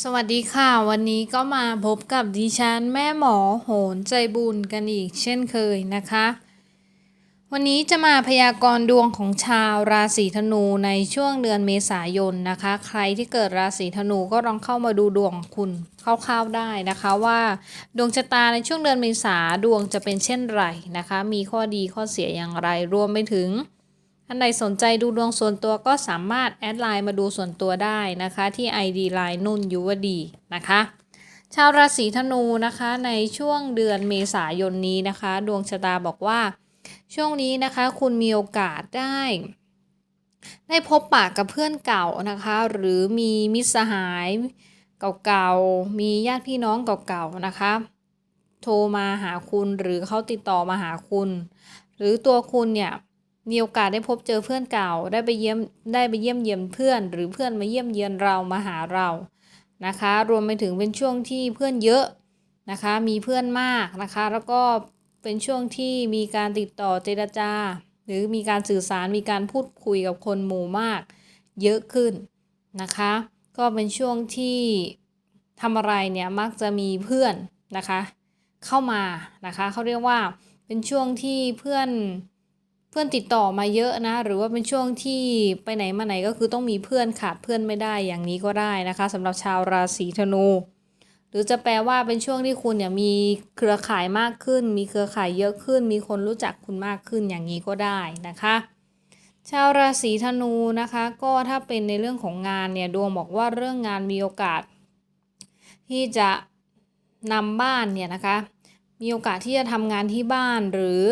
สวัสดีค่ะ วันนี้ก็มาพบกับดิฉันแม่หมอโหนใจบุญกันอีกเช่นเคยนะคะ วันนี้จะมาพยากรณ์ดวงของชาวราศีธนูในช่วงเดือนเมษายนนะคะ ใครที่เกิดราศีธนูก็ลองเข้ามาดูดวงของคุณคร่าวๆได้นะคะว่า ดวงชะตาในช่วงเดือนเมษาดวงจะเป็นเช่นไรนะคะ มีข้อดีข้อเสียอย่างไรรวมไปถึง ท่านใดสนใจดูดวงส่วนตัวก็สามารถแอดไลน์มาดูส่วนตัวได้นะคะ ที่ ID ไลน์นุ่นยุวดีนะคะชาวราศีธนูนะคะในช่วงเดือนเมษายนนี้นะคะ ดวงชะตาบอกว่า ช่วงนี้นะคะคุณมีโอกาสได้ ได้พบปะกับเพื่อนเก่านะคะ หรือมีมิตรสหายเก่าๆมีญาติพี่น้องเก่าๆนะคะ โทรมาหาคุณหรือเขาติดต่อมาหาคุณ หรือตัวคุณเนี่ย มีโอกาสได้พบเจอเพื่อนเก่า ได้ไปเยี่ยมได้ไปเยี่ยมเยียนเพื่อน หรือเพื่อนมาเยี่ยมเยียนเรามาหาเรานะคะ รวมไปถึงเป็นช่วงที่เพื่อนเยอะนะคะ มีเพื่อนมากนะคะ แล้วก็เป็นช่วงที่มีการติดต่อเจรจา หรือมีการสื่อสารมีการพูดคุยกับคนหมู่มาก เยอะขึ้นนะคะ ก็เป็นช่วงที่ทำอะไรเนี่ยมักจะมีเพื่อนนะคะ เข้ามานะคะเขาเรียกว่าเป็นช่วงที่เพื่อน เพื่อนติดต่อมาเยอะนะ หรือว่าเป็นช่วงที่ไปไหนมาไหนก็คือต้องมีเพื่อนขาดเพื่อนไม่ได้อย่างนี้ก็ได้นะคะสำหรับชาวราศีธนู หรือจะแปลว่าเป็นช่วงที่คุณเนี่ยมีเครือข่ายมากขึ้น มีเครือข่ายเยอะขึ้น มีคนรู้จักคุณมากขึ้นอย่างนี้ก็ได้นะคะชาวราศีธนูนะคะก็ถ้าเป็นในเรื่องของงานเนี่ยดวงบอกว่าเรื่องงานมีโอกาส ที่จะนำบ้านเนี่ยนะคะมีโอกาสที่จะทำงานที่บ้านหรือ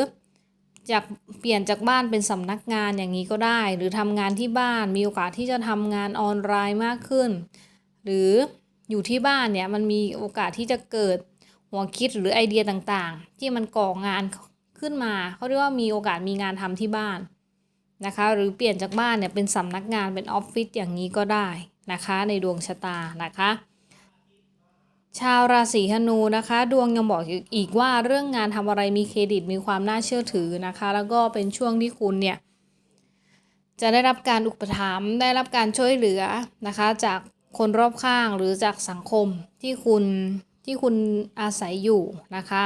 จากเปลี่ยนจากบ้านเป็นสำนักงานอย่างนี้ก็ได้ หรือทำงานที่บ้านมีโอกาสที่จะทำงานออนไลน์มากขึ้น หรืออยู่ที่บ้านเนี่ยมันมีโอกาสที่จะเกิดหัวคิดหรือไอเดียต่างๆ ที่มันก่องานขึ้นมาเขาเรียกว่ามีโอกาสมีงานทำที่บ้านนะคะ หรือเปลี่ยนจากบ้านเนี่ยเป็นสำนักงานเป็นออฟฟิศอย่างนี้ก็ได้นะคะ ในดวงชะตานะคะ ชาวราศีธนูนะคะ ดวงยังบอกอีกว่าเรื่องงานทำอะไรมีเครดิตมีความน่าเชื่อถือนะคะ แล้วก็เป็นช่วงที่คุณเนี่ยจะได้รับการอุปถัมภ์ได้รับการช่วยเหลือนะคะ จากคนรอบข้างหรือจากสังคมที่คุณที่คุณอาศัยอยู่นะคะ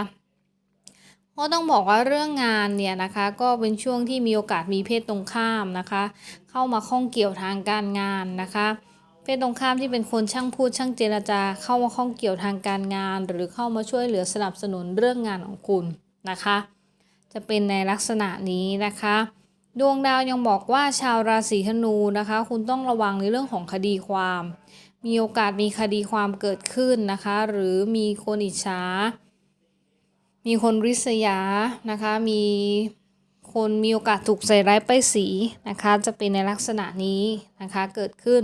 ก็ต้องบอกว่าเรื่องงานเนี่ยนะคะก็เป็นช่วงที่มีโอกาสมีเพศตรงข้ามนะคะ เข้ามาข้องเกี่ยวทางการงานนะคะ เพศตรงข้ามที่เป็นคนช่างพูดช่างเจรจา เข้ามาข้องเกี่ยวทางการงาน หรือเข้ามาช่วยเหลือสนับสนุนเรื่องงานของคุณนะคะ จะเป็นในลักษณะนี้นะคะ ดวงดาวยังบอกว่าชาวราศีธนูนะคะ คุณต้องระวังในเรื่องของคดีความ มีโอกาสมีคดีความเกิดขึ้นนะคะ หรือมีคนอิจฉามีคนริษยานะคะ มีคนมีโอกาสถูกใส่ร้ายป้ายสีนะคะ จะเป็นในลักษณะนี้นะคะเกิดขึ้น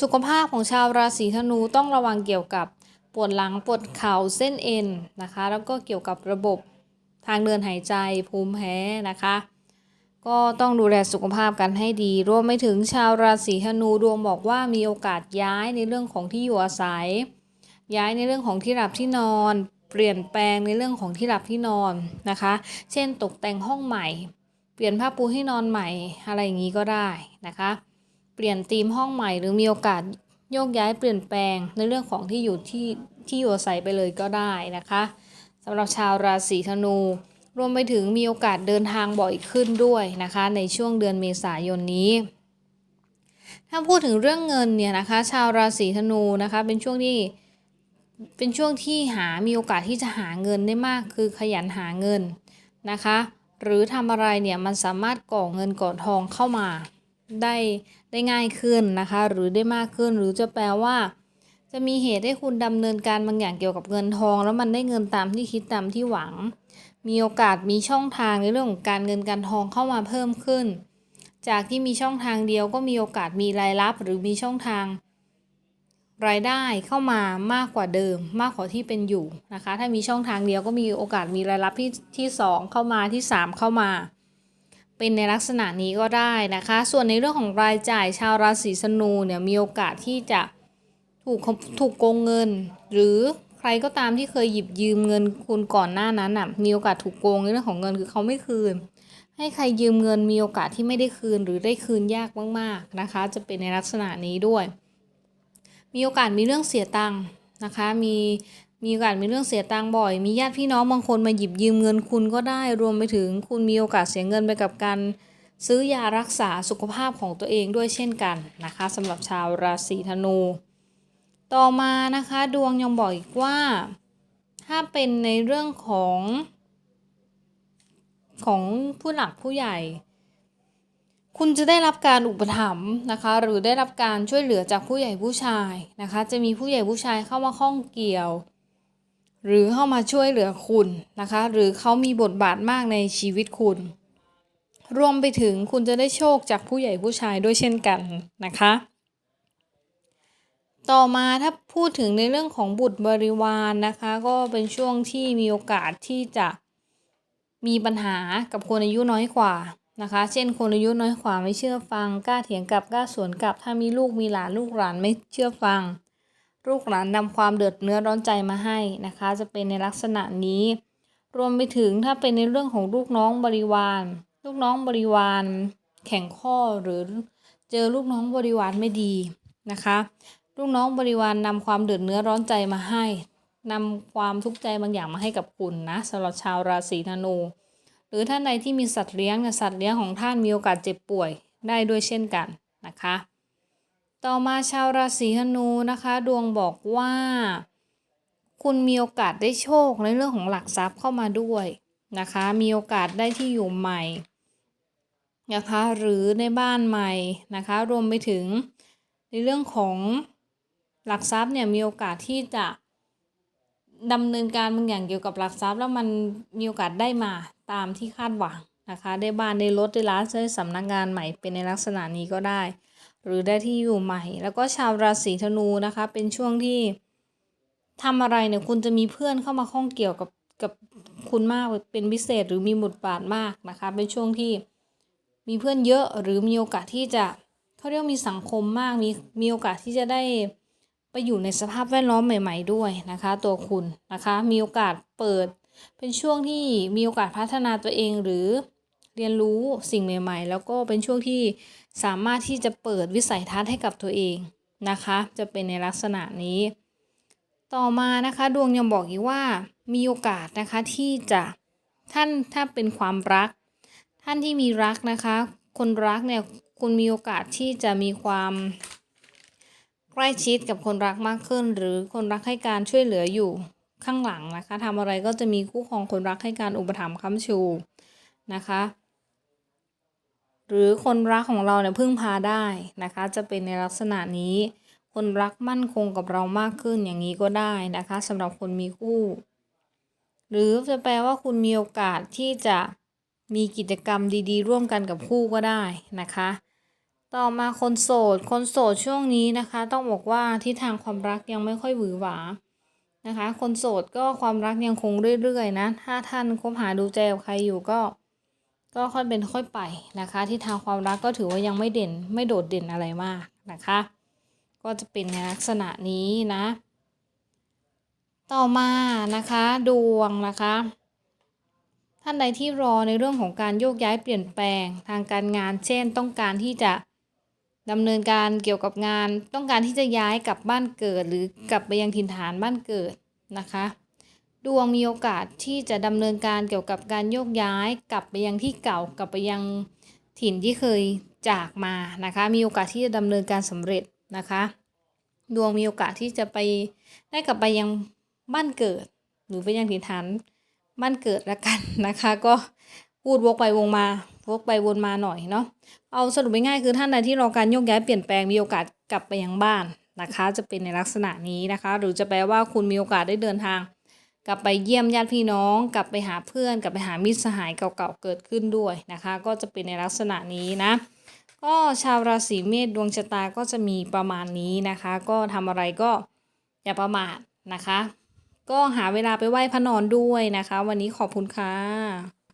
สุขภาพของชาวราศีธนูต้องระวังเกี่ยวกับปวดหลังปวดเข่าเส้นเอ็นนะคะ แล้วก็เกี่ยวกับระบบทางเดินหายใจภูมิแพ้นะคะ ก็ต้องดูแลสุขภาพกันให้ดี รวมไปถึงชาวราศีธนูดวงบอกว่ามีโอกาสย้ายในเรื่องของที่อยู่อาศัย ย้ายในเรื่องของที่หลับที่นอน เปลี่ยนแปลงในเรื่องของที่หลับที่นอนนะคะ เช่นตกแต่งห้องใหม่ เปลี่ยนผ้าปูที่นอนใหม่อะไรอย่างนี้ก็ได้นะคะ เปลี่ยนธีมห้องใหม่ หรือมีโอกาสโยกย้ายเปลี่ยนแปลงในเรื่องของที่อยู่ที่ที่อยู่อาศัยไปเลยก็ได้นะคะสำหรับชาวราศีธนู รวมไปถึงมีโอกาสเดินทางบ่อยขึ้นด้วยนะคะ ในช่วงเดือนเมษายนนี้ ถ้าพูดถึงเรื่องเงินเนี่ยนะคะ ชาวราศีธนูนะคะเป็นช่วงที่เป็นช่วงที่หามีโอกาสที่จะหาเงินได้มาก คือขยันหาเงินนะคะ หรือทำอะไรเนี่ยมันสามารถก่อเงินก่อทองเข้ามา ได้ได้ง่ายขึ้นนะคะ หรือได้มากขึ้นหรือจะแปลว่า จะมีเหตุให้คุณดำเนินการบางอย่างเกี่ยวกับเงินทอง แล้วมันได้เงินตามที่คิดตามที่หวัง มีโอกาสมีช่องทางในเรื่องของการเงินการทองเข้ามาเพิ่มขึ้น จากที่มีช่องทางเดียวก็มีโอกาสมีรายรับ หรือมีช่องทาง รายได้เข้ามามากกว่าเดิม มากกว่าที่เป็นอยู่นะคะ ถ้ามีช่องทางเดียวก็มีโอกาสมีรายรับที่ที่ 2 เข้ามาที่ 3 เข้ามา เป็นในลักษณะนี้ก็ได้นะคะ ส่วนในเรื่องของรายจ่ายชาวราศีธนูเนี่ยมีโอกาสที่จะถูกถูกโกงเงิน หรือใครก็ตามที่เคยหยิบยืมเงินคุณก่อนหน้านั้นอะมีโอกาสถูกโกงในเรื่องของเงินคือเขาไม่คืน ให้ใครยืมเงินมีโอกาสที่ไม่ได้คืนหรือได้คืนยากมากๆนะคะ จะเป็นในลักษณะนี้ด้วย มีโอกาสมีเรื่องเสียตังค์นะคะ มี มีโอกาสมีเรื่องเสียตังค์บ่อย มีญาติพี่น้องบางคนมาหยิบยืมเงินคุณก็ได้ รวมไปถึงคุณมีโอกาสเสียเงินไปกับการซื้อยารักษาสุขภาพของตัวเองด้วยเช่นกันนะคะสำหรับชาวราศีธนู ต่อมานะคะดวงยังบอกอีกว่า ถ้าเป็นในเรื่องของของผู้หลักผู้ใหญ่ คุณจะได้รับการอุปถัมภ์นะคะ หรือได้รับการช่วยเหลือจากผู้ใหญ่ผู้ชายนะคะ จะมีผู้ใหญ่ผู้ชายเข้ามาข้องเกี่ยว หรือเข้ามาช่วยเหลือคุณนะคะ หรือเขามีบทบาทมากในชีวิตคุณ รวมไปถึงคุณจะได้โชคจากผู้ใหญ่ผู้ชายด้วยเช่นกันนะคะ ต่อมาถ้าพูดถึงในเรื่องของบุตรบริวารนนะคะ ก็เป็นช่วงที่มีโอกาสที่จะมีปัญหากับคนอายุน้อยกว่านะคะ เช่นคนอายุน้อยกว่าไม่เชื่อฟัง กล้าเถียงกลับกล้าสวนกลับ ถ้ามีลูกมีหลานลูกหลานไม่เชื่อฟัง ลูกหลานนำความเดือดเนื้อร้อนใจมาให้นะคะ จะเป็นในลักษณะนี้ รวมไปถึงถ้าเป็นในเรื่องของลูกน้องบริวาร ลูกน้องบริวารแข่งข้อหรือเจอลูกน้องบริวารไม่ดีนะคะ ลูกน้องบริวารนำความเดือดเนื้อร้อนใจมาให้นำความทุกข์ใจบางอย่างมาให้กับคุณนะสำหรับชาวราศีธนู หรือท่านใดที่มีสัตว์เลี้ยงเนี่ยสัตว์เลี้ยงของท่านมีโอกาสเจ็บป่วยได้ด้วยเช่นกันนะคะ ต่อมาชาวราศีธนูนะคะ ดวงบอกว่า คุณมีโอกาสได้โชคในเรื่องของหลักทรัพย์เข้ามาด้วยนะคะ มีโอกาสได้ที่อยู่ใหม่นะคะหรือในบ้านใหม่นะคะ รวมไปถึงในเรื่องของหลักทรัพย์เนี่ยมีโอกาสที่จะดำเนินการบางอย่างเกี่ยวกับหลักทรัพย์ แล้วมันมีโอกาสได้มาตามที่คาดหวังนะคะ ได้บ้านได้รถได้ร้านได้สำนักงานใหม่เป็นในลักษณะนี้ก็ได้ หรือได้ที่อยู่ใหม่ แล้วก็ชาวราศีธนูนะคะ เป็นช่วงที่ทำอะไรเนี่ยคุณจะมีเพื่อนเข้ามาข้องเกี่ยวกับกับคุณมากเป็นพิเศษหรือมีบทบาทมากนะคะ เป็นช่วงที่มีเพื่อนเยอะหรือมีโอกาสที่จะเขาเรียกมีสังคมมากมีมีโอกาสที่จะได้ไปอยู่ในสภาพแวดล้อมใหม่ ๆ ด้วยนะคะ ตัวคุณนะคะมีโอกาสเปิดเป็นช่วงที่มีโอกาสพัฒนาตัวเองหรือ เรียนรู้สิ่งใหม่ ๆ แล้วก็เป็นช่วงที่สามารถที่จะเปิดวิสัยทัศน์ให้กับตัวเองนะคะ จะเป็นในลักษณะนี้ ต่อมานะคะดวงยังบอกอีกว่ามีโอกาสนะคะที่จะท่านถ้าเป็นความรัก ท่านที่มีรักนะคะ คนรักเนี่ยคุณมีโอกาสที่จะมีความใกล้ชิดกับคนรักมากขึ้น หรือคนรักให้การช่วยเหลืออยู่ข้างหลังนะคะทำอะไรก็จะมีคู่ครองคนรักให้การอุปถัมภ์ค้ำชูนะคะ หรือคนรักของเราเนี่ยพึ่งพาได้นะคะ จะเป็นในลักษณะนี้ คนรักมั่นคงกับเรามากขึ้นอย่างนี้ก็ได้นะคะสำหรับคนมีคู่ หรือจะแปลว่าคุณมีโอกาสที่จะมีกิจกรรมดีๆ ร่วมกันกับคู่ก็ได้นะคะ ต่อมาคนโสด คนโสดช่วงนี้นะคะ ต้องบอกว่าทิศทางความรักยังไม่ค่อยหวือหวานะคะ คนโสดก็ความรักยังคงเรื่อยๆนะ ถ้าท่านคบหาดูใจกับใครอยู่ก็ ก็ค่อยเป็นค่อยไปนะคะทิศทางความรักก็ถือว่ายังไม่เด่นไม่โดดเด่นอะไรมากนะคะ ก็จะเป็นในลักษณะนี้นะ ต่อมานะคะดวงนะคะ ท่านใดที่รอในเรื่องของการโยกย้ายเปลี่ยนแปลงทางการงาน เช่น ต้องการที่จะดำเนินการเกี่ยวกับงาน ต้องการที่จะย้ายกลับบ้านเกิด หรือกลับไปยังถิ่นฐานบ้านเกิดนะคะ ดวงมีโอกาสที่จะดำเนินการเกี่ยวกับการโยกย้าย กลับไปยังที่เก่ากลับไปยังถิ่นที่เคยจากมานะคะ มีโอกาสที่จะดำเนินการสำเร็จนะคะ ดวงมีโอกาสที่จะไปได้กลับไปยังบ้านเกิด หรือไปยังถิ่นฐานบ้านเกิดละกันนะคะ ก็พูดวกไปวงมาวกไปวนมาหน่อยเนาะเอาสรุปง่ายๆคือท่านใดที่รอการโยกย้ายเปลี่ยนแปลงมีโอกาสกลับไปยังบ้านนะคะ จะเป็นในลักษณะนี้นะคะ หรือจะแปลว่าคุณมีโอกาสได้เดินทาง กลับไปเยี่ยมญาติพี่น้อง กลับไปหาเพื่อน กลับไปหามิตรสหายเก่าๆเกิดขึ้นด้วยนะคะ ก็จะเป็นในลักษณะนี้นะ ก็ชาวราศีเมษดวงชะตาก็จะมีประมาณนี้นะคะ ก็ทำอะไรก็อย่าประมาทนะคะ ก็หาเวลาไปไหว้พระนอนด้วยนะคะ วันนี้ขอบคุณค่ะ